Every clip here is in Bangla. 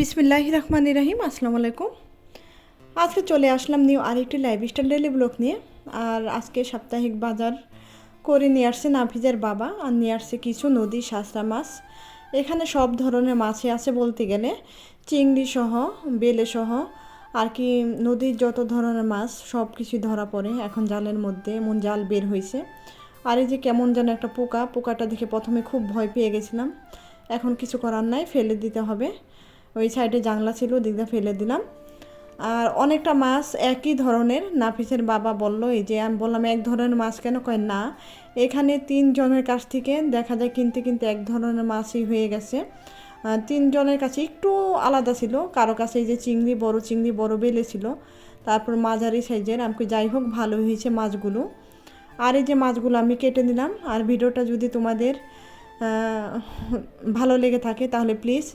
বিসমিল্লাহ রহমান রাহিম আসসালামু আলাইকুম। আজকে চলে আসলাম নিউ আরেকটি লাইফস্টাইল ডেলি ব্লগ নিয়ে। আর আজকে সাপ্তাহিক বাজার করে নিয়ে আসছে নাফিজের বাবা, আর নিয়ে আসছে কিছু নদী সাঁতরা মাছ। এখানে সব ধরনের মাছই আছে বলতে গেলে। চিংড়ি সহ, বেলে সহ, আর কি নদীর যত ধরনের মাছ, সব কিছুই ধরা পড়ে এখন জালের মধ্যে, এমন জাল বের হয়েছে। আর এই যে কেমন যেন একটা পোকা, পোকাটা দেখে প্রথমে খুব ভয় পেয়ে গেছিলাম। এখন কিছু করার নাই, ফেলে দিতে হবে। ওই সাইডে জানলা ছিল, দিকটা ফেলে দিলাম। আর অনেকটা মাছ একই ধরনের, নাফিসের বাবা বলল, এই যে আমি বললাম, এক ধরনের মাছ কেন? কয়, না, এখানে তিনজনের কাছ থেকে দেখা যায় কিনতে কিনতে এক ধরনের মাছই হয়ে গেছে। তিনজনের কাছে একটু আলাদা ছিল, কারও কাছে এই যে চিংড়ি বড় চিংড়ি বড় বেলে ছিল, তারপর মাঝারি সাইজের আমাকে যাই হোক, ভালো হয়েছে মাছগুলো। আর এই যে মাছগুলো আমি কেটে নিলাম, আর ভিডিওটা যদি তোমাদের ভালো লেগে থাকে, তাহলে প্লিজ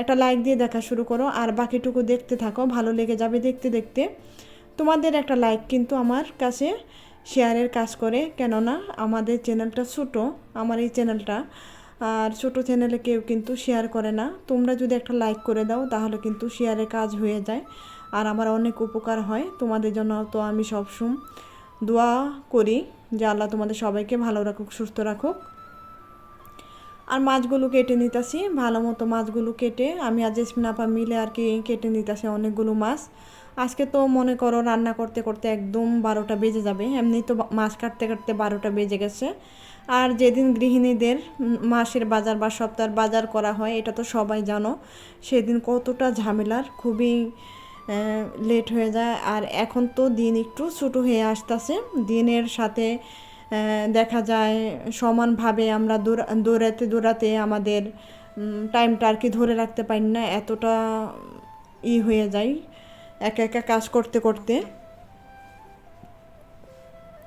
একটা লাইক দিয়ে দেখা শুরু করো, আর বাকিটুকু দেখতে থাকো, ভালো লেগে যাবে দেখতে দেখতে। তোমাদের একটা লাইক কিন্তু আমার কাছে শেয়ারের কাজ করে, কেননা আমাদের চ্যানেলটা ছোটো, আমার এই চ্যানেলটা আর ছোটো চ্যানেলে কেউ কিন্তু শেয়ার করে না। তোমরা যদি একটা লাইক করে দাও, তাহলে কিন্তু শেয়ারের কাজ হয়ে যায়। আর আমার অনেক উপকার হয়, তোমাদের জন্য তো আমি সবসময় দোয়া করি, যে আল্লাহ তোমাদের সবাইকে ভালো রাখুক, সুস্থ রাখুক। আর মাছগুলো কেটে নিতেছি, ভালো মতো মাছগুলো কেটে। আমি আর জেসমিন আপা মিলে আর কি কেটে নিতেছি অনেকগুলো মাছ। আজকে তো মনে করো রান্না করতে করতে একদম বারোটা বেজে যাবে। এমনি তো মাছ কাটতে কাটতে বারোটা বেজে গেছে। আর যেদিন গৃহিণীদের মাসের বাজার বা সপ্তাহের বাজার করা হয়, এটা তো সবাই জানো, সেদিন কতটা ঝামেলার, খুবই লেট হয়ে যায়। আর এখন তো দিন একটু ছোটো হয়ে আসতেছে। দিনের সাথে দেখা যায় সমানভাবে আমরা দৌড়া- দৌড়াতে দৌড়াতে আমাদের টাইমটা আর কি ধরে রাখতে পারি না, এতটা ই হয়ে যায়, একা একা কাজ করতে করতে।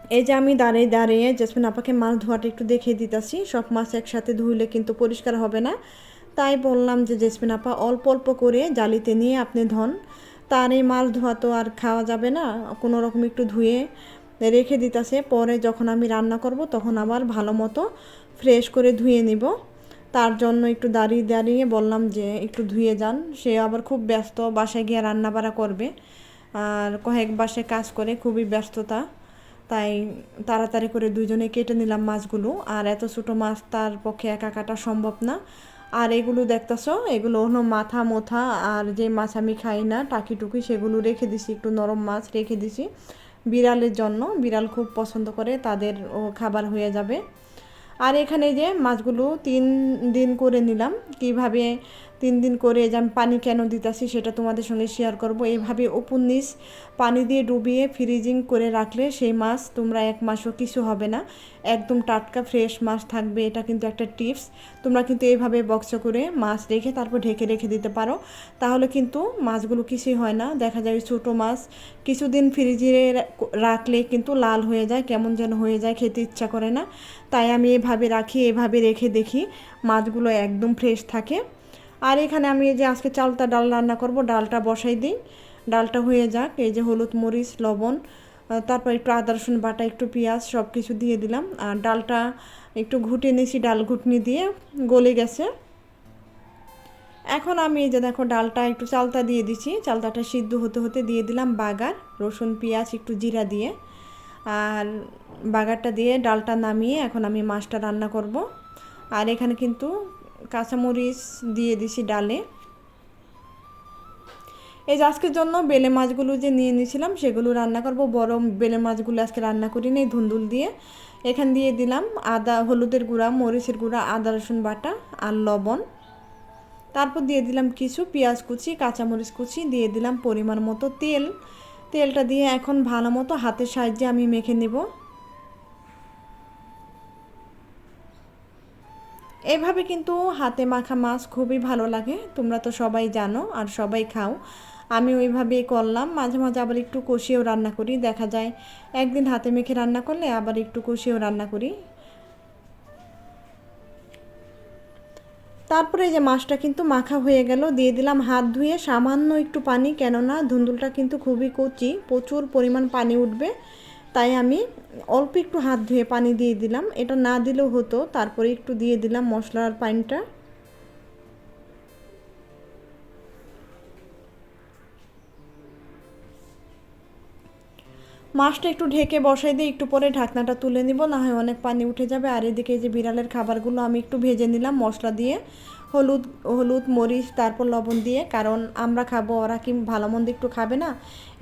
এই যে আমি দাঁড়িয়ে দাঁড়িয়ে জেসমিন আপাকে মাছ ধোয়াটা একটু দেখিয়ে দিতেছি, সব মাছ একসাথে ধুইলে কিন্তু পরিষ্কার হবে না। তাই বললাম যে জেসমিন আপা অল্প অল্প করে জালিতে নিয়ে আপনি ধন। তার এই মাছ ধোয়া তো আর খাওয়া যাবে না, কোনো রকম একটু ধুয়ে রেখে দিতেছে। পরে যখন আমি রান্না করব, তখন আবার ভালো মতো ফ্রেশ করে ধুয়ে নিব। তার জন্য একটু দাঁড়িয়ে দাঁড়িয়ে বললাম যে, একটু ধুয়ে যান। সে আবার খুব ব্যস্ত, বাসায় গিয়ে রান্না বাড়া করবে। আর কয়েক বাসে কাজ করে খুবই ব্যস্ততা। তাই তাড়াতাড়ি করে দুজনে কেটে নিলাম মাছগুলো। আর এত ছোটো মাছ তার পক্ষে একা কাটা সম্ভব না। আর এগুলো দেখতেছ, এগুলো হলো মাথা মোথা। আর যে মাছ আমি খাই না, টাকি টুকি, সেগুলো রেখে দিছি, একটু নরম মাছ রেখে দিছি। বিড়ালের জন্য। বিড়াল খুব পছন্দ করে, তাদের ও খাবার হয়ে যাবে। আর এখানে যে মাছগুলো তিন দিন করে নিলাম, কীভাবে তিন দিন করে যে আমি পানি কেন দিতেছি সেটা তোমাদের সঙ্গে শেয়ার করব। এইভাবে নিচ পানি দিয়ে ডুবিয়ে ফ্রিজিং করে রাখলে সেই মাছ তোমরা এক মাসও কিছু হবে না। একদম টাটকা ফ্রেশ মাছ থাকবে, এটা কিন্তু একটা টিপস তোমরা কিন্তু এইভাবে বক্স করে মাছ রেখে তারপর ঢেকে রেখে দিতে পারো। তাহলে কিন্তু মাছগুলো কিছুই হয় না। দেখা যায় ছোটো মাছ কিছুদিন ফ্রিজে রাখলে কিন্তু লাল হয়ে যায়, কেমন যেন হয়ে যায়, খেতে ইচ্ছা করে না। তাই আমি এভাবে রাখি, এভাবে রেখে দেখি মাছগুলো একদম ফ্রেশ থাকে। আর এখানে আমি এই যে আজকে চালটা ডাল রান্না করব, ডালটা বসাই দিই। ডালটা হয়ে যাক, এই যে হলুদ মরিচ, লবণ তারপর একটু আদা, রসুন বাটা, একটু পেঁয়াজ সব কিছু দিয়ে দিলাম। আর ডালটা একটু ঘুটে নিয়েছি, ডাল ঘুটনি দিয়ে গলে গেছে। এখন আমি এই যে দেখো ডালটা একটু চালতা দিয়ে দিছি। চালতাটা সিদ্ধ হতে হতে দিয়ে দিলাম বাগার, রসুন, পেঁয়াজ, একটু জিরা দিয়ে। আর বাগারটা দিয়ে ডালটা নামিয়ে এখন আমি মাছটা রান্না করব। আর এখানে কিন্তু কাঁচামরিচ দিয়ে দিছি ডালে। এই যে আজকের জন্য বেলে মাছগুলো যে নিয়ে নিয়েছিলাম, সেগুলো রান্না করব। বড় বেলে মাছগুলো আজকে রান্না করি নেই ধুন্দুল দিয়ে। এখান দিয়ে দিলাম আদা, হলুদের গুঁড়া, মরিচের গুঁড়া, আদা, রসুন বাটা আর লবণ। তারপর দিয়ে দিলাম কিছু পেঁয়াজ কুচি, কাঁচামরিচ কুচি, দিয়ে দিলাম পরিমাণ মতো তেল। তেলটা দিয়ে এখন ভালো মতো হাতের সাহায্যে আমি মেখে নেব। এভাবে কিন্তু হাতে মাখা মাছ খুবই ভালো লাগে। তোমরা তো সবাই জানো আর সবাই খাও। আমি ওইভাবেই করলাম। মাঝে মাঝে আবার একটু কষিয়েও রান্না করি। দেখা যায় একদিন হাতে মেখে রান্না করলে আবার একটু কষিয়েও রান্না করি। তারপরে যে মাছটা কিন্তু মাখা হয়ে গেল, দিয়ে দিলাম হাত ধুয়ে সামান্য একটু পানি। কেননা ধুন্দুলটা কিন্তু খুবই কচি, প্রচুর পরিমাণ পানি উঠবে। তাই আমি অল্প একটু হাত ধুয়ে পানি দিয়ে দিলাম। এটা না দিলেও হতো, তারপরে একটু দিয়ে দিলাম মশলার পানিটা। মাছটা একটু ঢেকে বসাই দিয়ে একটু পরে ঢাকনাটা তুলে নিব, না হয় অনেক পানি উঠে যাবে। আর এদিকে যে বিড়ালের খাবারগুলো আমি একটু ভেজে নিলাম মশলা দিয়ে। হলুদ হলুদ, মরিচ, তারপর লবণ দিয়ে, কারণ আমরা খাব, ওরা কি ভালো মন্দ একটু খাবে না?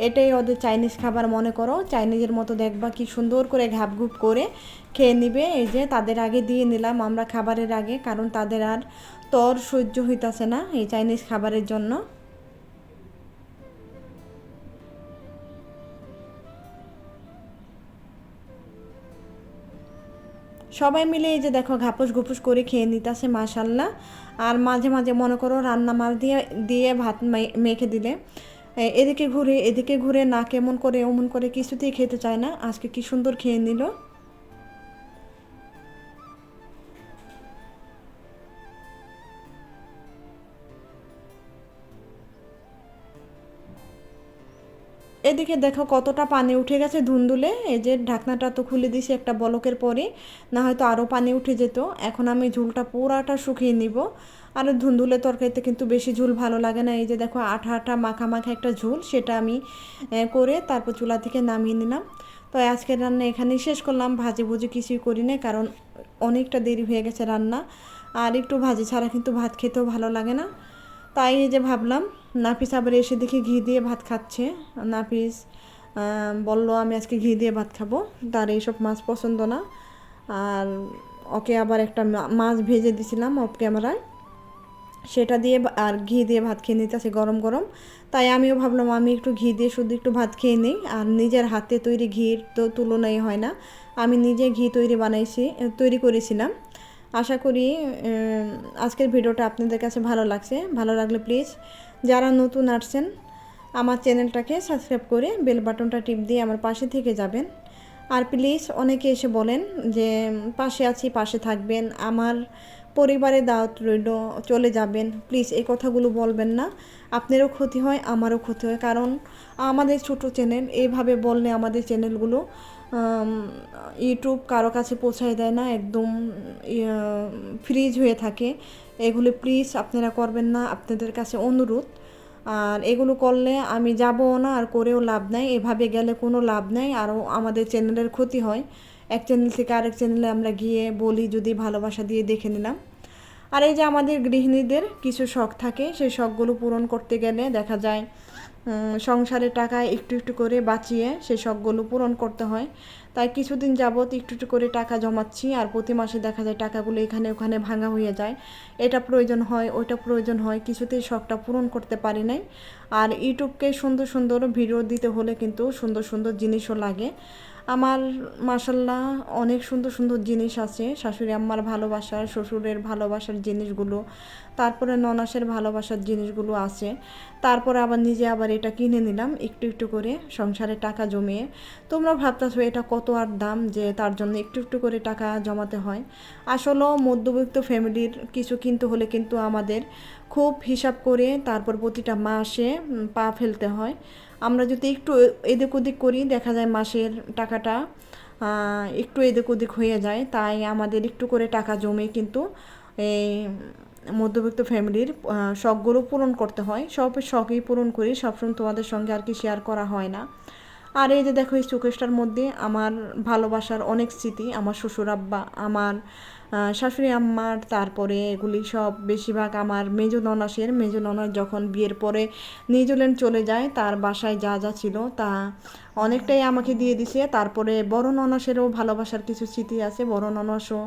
এটাই ওদের চাইনিজ খাবার মনে করো। চাইনিজের মতো দেখবা কি সুন্দর করে ঘাপঘুপ করে খেয়ে নিবে। এই যে তাদের আগে দিয়ে নিলাম আমরা খাবারের আগে, কারণ তাদের আর তর সহ্য হইতাছে না এই চাইনিজ খাবারের জন্য। সবাই মিলে এই যে দেখো ঘাপুস ঘুপুস করে খেয়ে নিতেছে মাশাল্লাহ। আর মাঝে মাঝে মনে করো রান্না মার দিয়ে দিয়ে ভাত মেখে দিলে। এদিকে ঘুরে এদিকে ঘুরে না কেমন করে, ওমন করে কিছুতেই খেতে চায় না। আজকে কি সুন্দর খেয়ে নিল। এদিকে দেখো কতটা পানি উঠে গেছে ধুন্দুলে। এই যে ঢাকনাটা তো খুলে দিছি একটা বলকের পরে না হয়তো আরও পানি উঠে যেত। এখন আমি ঝুলটা পুরাটা শুকিয়ে নিব। আর ধুন্দুলে তরকারিতে কিন্তু বেশি ঝুল ভালো লাগে না। এই যে দেখো আঠা আঠা মাখা মাখা একটা ঝুল, সেটা আমি করে তারপর চুলা থেকে নামিয়ে নিলাম। তো আজকের রান্না এখানেই শেষ করলাম। ভাজি ভুজি কিছুই করি না কারণ অনেকটা দেরি হয়ে গেছে রান্না। আর একটু ভাজি ছাড়া কিন্তু ভাত খেতেও ভালো লাগে না। তাই এই যে ভাবলাম নাফিস আবার এসে দেখি ঘি দিয়ে ভাত খাচ্ছে। নাফিস বলল, আমি আজকে ঘি দিয়ে ভাত খাব। তার এইসব মাছ পছন্দ না। আর ওকে আবার একটা মাছ ভেজে দিছিলাম অফ ক্যামেরায় সেটা দিয়ে আর ঘি দিয়ে ভাত খেয়ে নিতেছে গরম গরম। তাই আমিও ভাবলাম, আমি একটু ঘি দিয়ে শুধু একটু ভাত খেয়ে নিই। আর নিজের হাতে তৈরি ঘির তো তুলনাই হয় না। আমি নিজে ঘি তৈরি বানাইছি, তৈরি করেছিলাম। আশা করি আজকের ভিডিওটা আপনাদের কাছে ভালো লাগছে। ভালো লাগলে প্লিজ যারা নতুন আসছেন, আমার চ্যানেলটাকে সাবস্ক্রাইব করে বেল বাটনটা টিপ দিয়ে আমার পাশে থেকে যাবেন। আর প্লিজ অনেকে এসে বলেন যে, পাশে আছি, পাশে থাকবেন। আমার পরিবারে দাওয়াত রইল, চলে যাবেন। প্লিজ এই কথাগুলো বলবেন না। আপনারও ক্ষতি হয়, আমারও ক্ষতি হয়। কারণ আমাদের ছোট চ্যানেল এইভাবে বললে আমাদের চ্যানেলগুলো ইউটিউব কারও কাছে পৌঁছায় দেয় না। একদম ফ্রিজ হয়ে থাকে। এগুলো প্লিজ আপনারা করবেন না, আপনাদের কাছে অনুরোধ। আর এগুলো করলে আমি যাবও না আর করেও লাভ নাই, এভাবে গেলে কোনো লাভ নাই, আরও আমাদের চ্যানেলের ক্ষতি হয়। এক চ্যানেল থেকে আরেক চ্যানেলে আমরা গিয়ে বলি, যদি ভালোবাসা দিয়ে দেখে নিলাম। আর এই যে আমাদের গৃহিণীদের কিছু শখ থাকে, সেই শখগুলো পূরণ করতে গেলে দেখা যায় সংসারের টাকা একটু একটু করে বাঁচিয়ে সেই শখগুলো পূরণ করতে হয়। তাই কিছুদিন যাবৎ একটু একটু করে টাকা জমাচ্ছি আর প্রতি মাসে দেখা যায় টাকাগুলো এখানে ওখানে ভাঙা হয়ে যায়। এটা প্রয়োজন হয়, ওইটা প্রয়োজন হয়, কিছুতেই শখটা পূরণ করতে পারি নাই। আর ইউটিউবকে সুন্দর সুন্দর ভিডিও দিতে হলে কিন্তু সুন্দর সুন্দর জিনিসও লাগে। আমার মাসাল্লাহ অনেক সুন্দর সুন্দর জিনিস আছে। শাশুড়ি আম্মার ভালোবাসার, শ্বশুরের ভালোবাসার জিনিসগুলো, তারপরে ননাসের ভালোবাসার জিনিসগুলো আছে। তারপরে আবার নিজে আবার এটা কিনে নিলাম, একটু একটু করে সংসারে টাকা জমিয়ে। তোমরা ভাবতেছো এটা কত আর দাম যে তার জন্য একটু একটু করে টাকা জমাতে হয়। আসলেও মধ্যবিত্ত ফ্যামিলির কিছু কিনতে হলে কিন্তু আমাদের খুব হিসাব করে তারপর প্রতিটা মাসে পা ফেলতে হয়। আমরা যদি একটু এদিক ওদিক করি, দেখা যায় মাসের টাকাটা একটু এদিক ওদিক হয়ে যায়। তাই আমাদের একটু করে টাকা জমে কিন্তু এই মধ্যবিত্ত ফ্যামিলির শখগুলো পূরণ করতে হয়। সব শখই পূরণ করি, সবসময় তোমাদের সঙ্গে আর কি শেয়ার করা হয় না। আর এই যে দেখো এই চোখেসটার মধ্যে আমার ভালোবাসার অনেক স্মৃতি, আমার শ্বশুর আব্বা, আমার শাশুড়ি আম্মার, তারপরে এগুলি সব বেশিরভাগ আমার মেজো ননাসের। মেজো ননাস যখন বিয়ের পরে নিউজিল্যান্ড চলে যায়, তার বাসায় যা যা ছিল তা অনেকটাই আমাকে দিয়ে দিছে। তারপরে বড় ননাসেরও ভালোবাসার কিছু স্মৃতি আছে, বড় ননাসও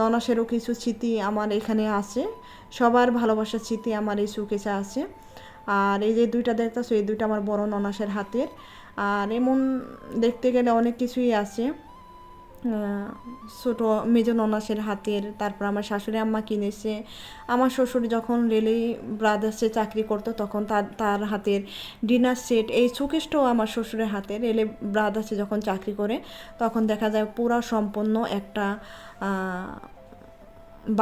ননাসেরও কিছু স্মৃতি আমার এখানে আছে। সবার ভালোবাসার স্মৃতি আমার এই সুকেশে আছে। আর এই যে দুইটা দেখতেছো, এই দুইটা আমার বড় ননাসের হাতের। আর এমন দেখতে গেলে অনেক কিছুই আছে। ছোটো মেজো ননাসের হাতের, তারপর আমার শাশুড়ি আম্মা কিনেছে। আমার শ্বশুর যখন রেলে ব্রাদার্সে চাকরি করতো, তখন তার তার হাতের ডিনার সেট এই সুকেশটাও আমার শ্বশুরের হাতে রেলে ব্রাদার্সে যখন চাকরি করে, তখন দেখা যায় পুরা সম্পন্ন একটা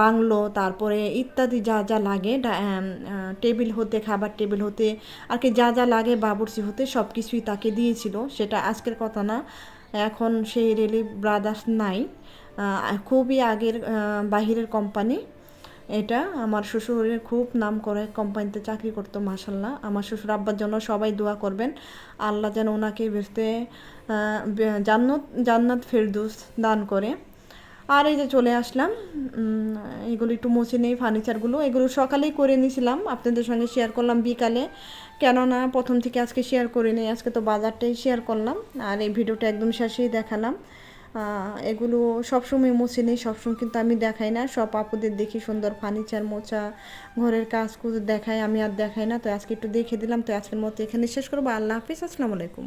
বাংলো, তারপরে ইত্যাদি যা যা লাগে টেবিল হতে, খাবার টেবিল হতে, আর কি যা যা লাগে বাবুর্চি হতে সব কিছুই তাকে দিয়েছিল। সেটা আজকের কথা না। এখন সেই রেলি ব্রাদার্স নাই। খুবই আগের বাহিরের কোম্পানি এটা আমার শ্বশুরের খুব নাম করে কোম্পানিতে চাকরি করতো মাসাল্লাহ আমার শ্বশুর আব্বার জন্য সবাই দোয়া করবেন। আল্লাহ যেন ওনাকে বেসতে জান্নাত জান্নাত ফেরদুস দান করে। আর এই যে চলে আসলাম। এগুলো একটু মুছে নেই ফার্নিচারগুলো এগুলো সকালেই করে নিয়েছিলাম আপনাদের সঙ্গে শেয়ার করলাম বিকালে। কেননা প্রথম থেকে আজকে শেয়ার করে নেই, আজকে তো বাজারটাই শেয়ার করলাম। আর এই ভিডিওটা একদম শেষেই দেখালাম। এগুলো সবসময় মুছে নেই, সবসময় কিন্তু আমি দেখাই না। সব আপুদের দেখি সুন্দর ফার্নিচার মোছা, ঘরের কাজ কুজ দেখাই আমি আর দেখাই না। তো আজকে একটু দেখে দিলাম। তো আজকের মতো এখানে শেষ করব। আল্লাহ হাফিজ, আসসালামু আলাইকুম।